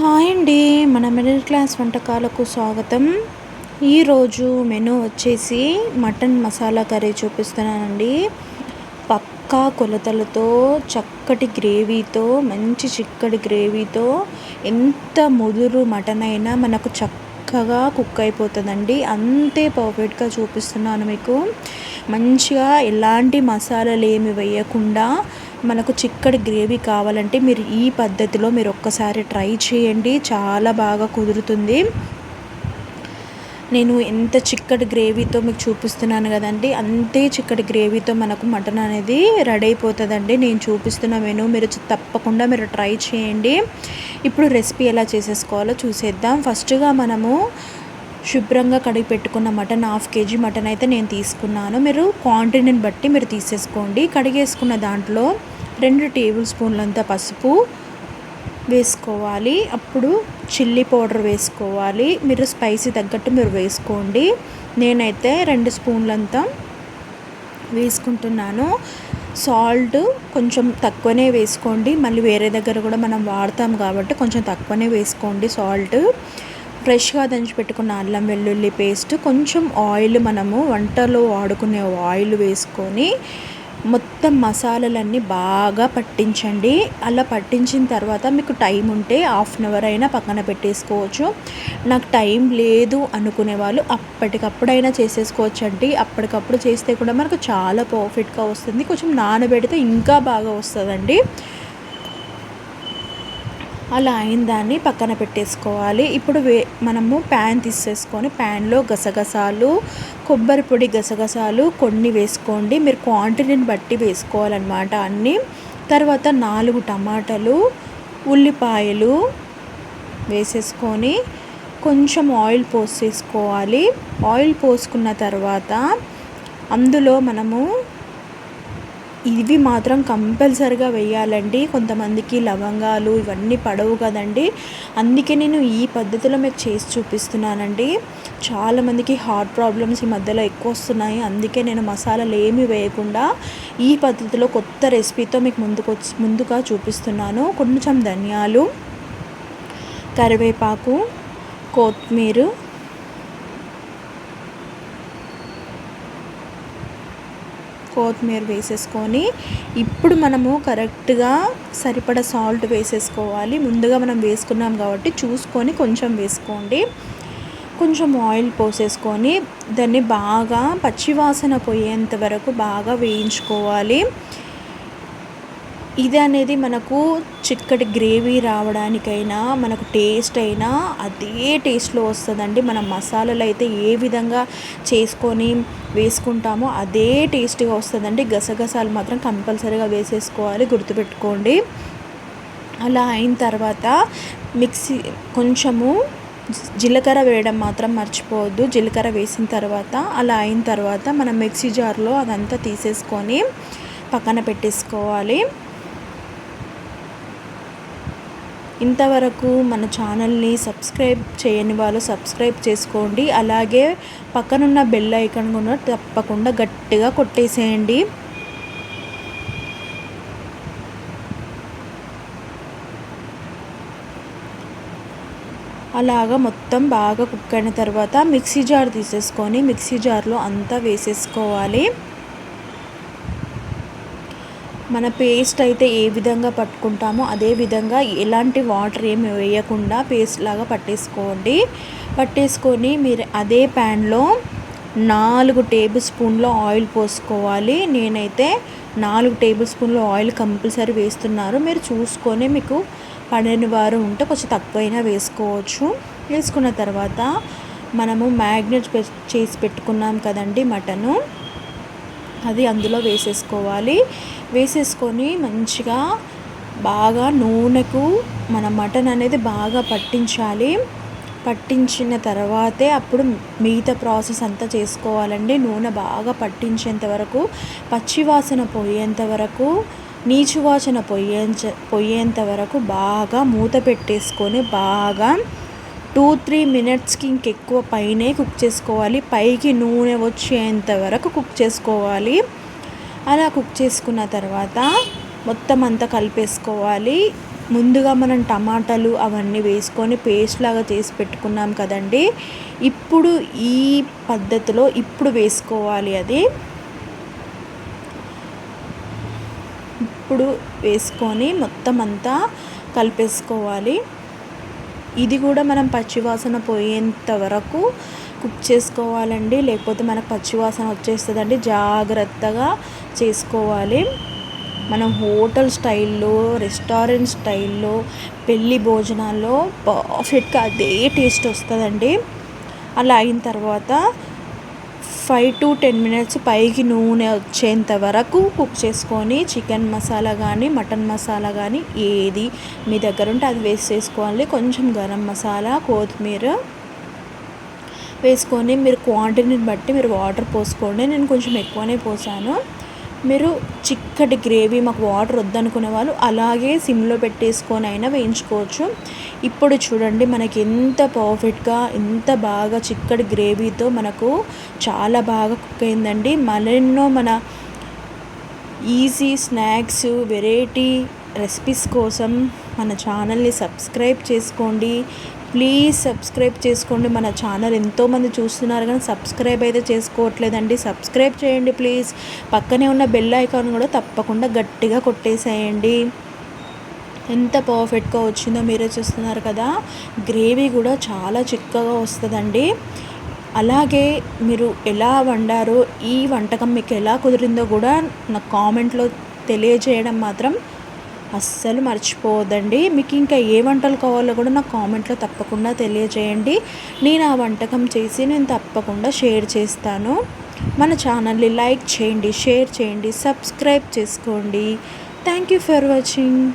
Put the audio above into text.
Hi అండి మన middle class వంటకాలకు స్వాగతం. ఈరోజు మెనూ వచ్చేసి మటన్ మసాలా కర్రీ చూపిస్తున్నానండి. పక్కా కొలతలతో చక్కటి గ్రేవీతో మంచి చిక్కటి గ్రేవీతో ఎంత ముదురు మటన్ అయినా మనకు చక్కగా కుక్ అయిపోతుందండి. అంతే పర్ఫెక్ట్గా చూపిస్తున్నాను మీకు. మంచిగా ఎలాంటి మసాలాలు ఏమి వేయకుండా మనకు చిక్కటి గ్రేవీ కావాలంటే మీరు ఈ పద్ధతిలో మీరు ఒక్కసారి ట్రై చేయండి. చాలా బాగా కుదురుతుంది. నేను ఎంత చిక్కటి గ్రేవీతో మీకు చూపిస్తున్నాను కదండి అంతే చిక్కటి గ్రేవీతో మనకు మటన్ అనేది రెడీ అయిపోతుందండి. నేను చూపిస్తున్న మెను మీరు తప్పకుండా మీరు ట్రై చేయండి. ఇప్పుడు రెసిపీ ఎలా చేసేసుకోవాలో చూసేద్దాం. ఫస్ట్గా మనము శుభ్రంగా కడిగి పెట్టుకున్న మటన్ హాఫ్ కేజీ మటన్ అయితే నేను తీసుకున్నాను. మీరు క్వాంటిటీని బట్టి మీరు తీసేసుకోండి. కడిగేసుకున్న దాంట్లో రెండు టేబుల్ స్పూన్లంత పసుపు వేసుకోవాలి. అప్పుడు చిల్లీ పౌడర్ వేసుకోవాలి. మీరు స్పైసీ తగ్గట్టు మీరు వేసుకోండి. నేనైతే రెండు స్పూన్లంతా వేసుకుంటున్నాను. సాల్ట్ కొంచెం తక్కువనే వేసుకోండి. మళ్ళీ వేరే దగ్గర కూడా మనం వాడతాం కాబట్టి కొంచెం తక్కువనే వేసుకోండి సాల్ట్. ఫ్రెష్గా దంచి పెట్టుకున్న అల్లం వెల్లుల్లి పేస్ట్ కొంచెం ఆయిల్ మనము వంటలో వాడుకునే ఆయిల్ వేసుకొని మొత్తం మసాలాలన్నీ బాగా పట్టించండి. అలా పట్టించిన తర్వాత మీకు టైం ఉంటే హాఫ్ అన్ అవర్ అయినా పక్కన పెట్టేసుకోవచ్చు. నాకు టైం లేదు అనుకునే వాళ్ళు అప్పటికప్పుడైనా చేసేసుకోవచ్చు అండి అప్పటికప్పుడు చేస్తే కూడా మనకు చాలా పర్ఫెక్ట్గా వస్తుంది. కొంచెం నానబెడితే ఇంకా బాగా వస్తుందండి. అలా అయిన దాన్ని పక్కన పెట్టేసుకోవాలి. ఇప్పుడు వే మనము ప్యాన్ తీసేసుకొని ప్యాన్లో గసగసాలు కొబ్బరి పొడి గసగసాలు కొన్ని వేసుకోండి. మీరు క్వాంటిటీని బట్టి వేసుకోవాలన్నమాట అన్నీ. తర్వాత నాలుగు టమాటాలు ఉల్లిపాయలు వేసేసుకొని కొంచెం ఆయిల్ పోసేసుకోవాలి. ఆయిల్ పోసుకున్న తర్వాత అందులో మనము ఇవి మాత్రం కంపల్సరిగా వేయాలండి. కొంతమందికి లవంగాలు ఇవన్నీ పడవు కదండి. అందుకే నేను ఈ పద్ధతిలో మీకు చేసి చూపిస్తున్నానండి. చాలామందికి హార్ట్ ప్రాబ్లమ్స్ ఈ మధ్యలో ఎక్కువ వస్తున్నాయి. అందుకే నేను మసాలాలు ఏమి వేయకుండా ఈ పద్ధతిలో కొత్త రెసిపీతో మీకు ముందుకు ముందుగా చూపిస్తున్నాను. కొంచెం ధనియాలు కరివేపాకు కొత్తిమీర కొత్తిమీర వేసేసుకొని ఇప్పుడు మనము కరెక్ట్గా సరిపడ సాల్ట్ వేసేసుకోవాలి. ముందుగా మనం వేసుకున్నాం కాబట్టి చూసుకొని కొంచెం వేసుకోండి. కొంచెం ఆయిల్ పోసేసుకొని దాన్ని బాగా పచ్చివాసన పోయేంత వరకు బాగా వేయించుకోవాలి. ఇది అనేది మనకు చిక్కటి గ్రేవీ రావడానికైనా మనకు టేస్ట్ అయినా అదే టేస్ట్లో వస్తుందండి. మన మసాలాలు అయితే ఏ విధంగా చేసుకొని వేసుకుంటామో అదే టేస్ట్గా వస్తుందండి. గసగసాలు మాత్రం కంపల్సరీగా వేసేసుకోవాలి గుర్తుపెట్టుకోండి. అలా అయిన తర్వాత మిక్సీ కొంచెము జీలకర్ర వేయడం మాత్రం మర్చిపోవద్దు. జీలకర్ర వేసిన తర్వాత అలా అయిన తర్వాత మనం మిక్సీ జార్లో అదంతా తీసేసుకొని పక్కన పెట్టేసుకోవాలి. ఇంతవరకు మన ఛానల్ని సబ్స్క్రైబ్ చేయని వాళ్ళు సబ్స్క్రైబ్ చేసుకోండి. అలాగే పక్కనున్న బెల్ ఐకాన్ కూడా తప్పకుండా గట్టిగా కొట్టేసేయండి. అలాగా మొత్తం బాగా కుక్ అయిన తర్వాత మిక్సీ జార్ తీసేసుకొని మిక్సీ జార్లో అంతా వేసేసుకోవాలి. మన పేస్ట్ అయితే ఏ విధంగా పట్టుకుంటామో అదే విధంగా ఎలాంటి వాటర్ ఏమి వేయకుండా పేస్ట్ లాగా పట్టేసుకోండి. పట్టేసుకొని మీరు అదే ప్యాన్లో నాలుగు టేబుల్ స్పూన్లో ఆయిల్ పోసుకోవాలి. నేనైతే నాలుగు టేబుల్ స్పూన్లో ఆయిల్ కంపల్సరీ వేస్తున్నారు. మీరు చూసుకొని మీకు పన్నెండు వారు ఉంటే కొంచెం తక్కువైనా వేసుకోవచ్చు. వేసుకున్న తర్వాత మనము మ్యాగ్నెట్ చేసి పెట్టుకున్నాం కదండి మటను. అది అందులో వేసేసుకోవాలి. వేసేసుకొని మంచిగా బాగా నూనెకు మన మటన్ అనేది బాగా పట్టించాలి. పట్టించిన తర్వాతే అప్పుడు మిగతా ప్రాసెస్ అంతా చేసుకోవాలండి. నూనె బాగా పట్టించేంత వరకు పచ్చివాసన పోయేంత వరకు నీచు వాసన పోయేంత పోయేంత వరకు బాగా మూత పెట్టేసుకొని బాగా టూ త్రీ మినిట్స్కి ఇంకెక్కువ పైనే కుక్ చేసుకోవాలి. పైకి నూనె వచ్చేంత వరకు కుక్ చేసుకోవాలి. అలా కుక్ చేసుకున్న తర్వాత మొత్తం అంతా కలిపేసుకోవాలి. ముందుగా మనం టమాటాలు అవన్నీ వేసుకొని పేస్ట్ లాగా చేసి పెట్టుకున్నాం కదండి. ఇప్పుడు ఈ పద్ధతిలో ఇప్పుడు వేసుకోవాలి అది. ఇప్పుడు వేసుకొని మొత్తం అంతా కలిపేసుకోవాలి. ఇది కూడా మనం పచ్చివాసన పోయేంత వరకు కుక్ చేసుకోవాలండి. లేకపోతే మనకు పచ్చివాసన వచ్చేస్తుందండి. జాగ్రత్తగా చేసుకోవాలి. మనం హోటల్ స్టైల్లో రెస్టారెంట్ స్టైల్లో పెళ్ళి భోజనాల్లో పర్ఫెక్ట్గా అదే టేస్ట్ వస్తుందండి. అలా అయిన తర్వాత ఫైవ్ టు టెన్ మినిట్స్ పైకి నూనె వచ్చేంత వరకు కుక్ చేసుకొని చికెన్ మసాలా కానీ మటన్ మసాలా కానీ ఏది మీ దగ్గర ఉంటే అది వేస్ట్ చేసుకోవాలి. కొంచెం గరం మసాలా కొత్తిమీర వేసుకొని మీరు క్వాంటిటీని బట్టి మీరు వాటర్ పోసుకోండి. నేను కొంచెం ఎక్కువనే పోసాను. మీరు చిక్కటి గ్రేవీ మాకు వాటర్ వద్దనుకునే వాళ్ళు అలాగే సిమ్లో పెట్టేసుకొని అయినా వేయించుకోవచ్చు. ఇప్పుడు చూడండి మనకి ఎంత పర్ఫెక్ట్గా ఎంత బాగా చిక్కటి గ్రేవీతో మనకు చాలా బాగా కుక్ అయిందండి. మరెన్నో మన ఈజీ స్నాక్స్ వెరైటీ రెసిపీస్ కోసం మన ఛానల్ని సబ్స్క్రైబ్ చేసుకోండి. ప్లీజ్ సబ్స్క్రైబ్ చేసుకోండి. మన ఛానల్ ఎంతోమంది చూస్తున్నారు కానీ సబ్స్క్రైబ్ అయితే చేసుకోవట్లేదండి. సబ్స్క్రైబ్ చేయండి ప్లీజ్. పక్కనే ఉన్న బెల్ ఐకాన్ కూడా తప్పకుండా గట్టిగా కొట్టేసేయండి. ఎంత పర్ఫెక్ట్గా వచ్చిందో మీరే చూస్తున్నారు కదా. గ్రేవీ కూడా చాలా చిక్కగా వస్తుందండి. అలాగే మీరు ఎలా వండారో ఈ వంటకం మీకు ఎలా కుదిరిందో కూడా నాకు కామెంట్లో తెలియజేయడం మాత్రం అస్సలు మర్చిపోవద్దండి. మీకు ఇంకా ఏ వంటలు కావాలో కూడా నాకు కామెంట్లో తప్పకుండా తెలియజేయండి. నేను ఆ వంటకం చేసి నేను తప్పకుండా షేర్ చేస్తాను. మన ఛానల్ని లైక్ చేయండి షేర్ చేయండి సబ్స్క్రైబ్ చేసుకోండి. Thank you for watching.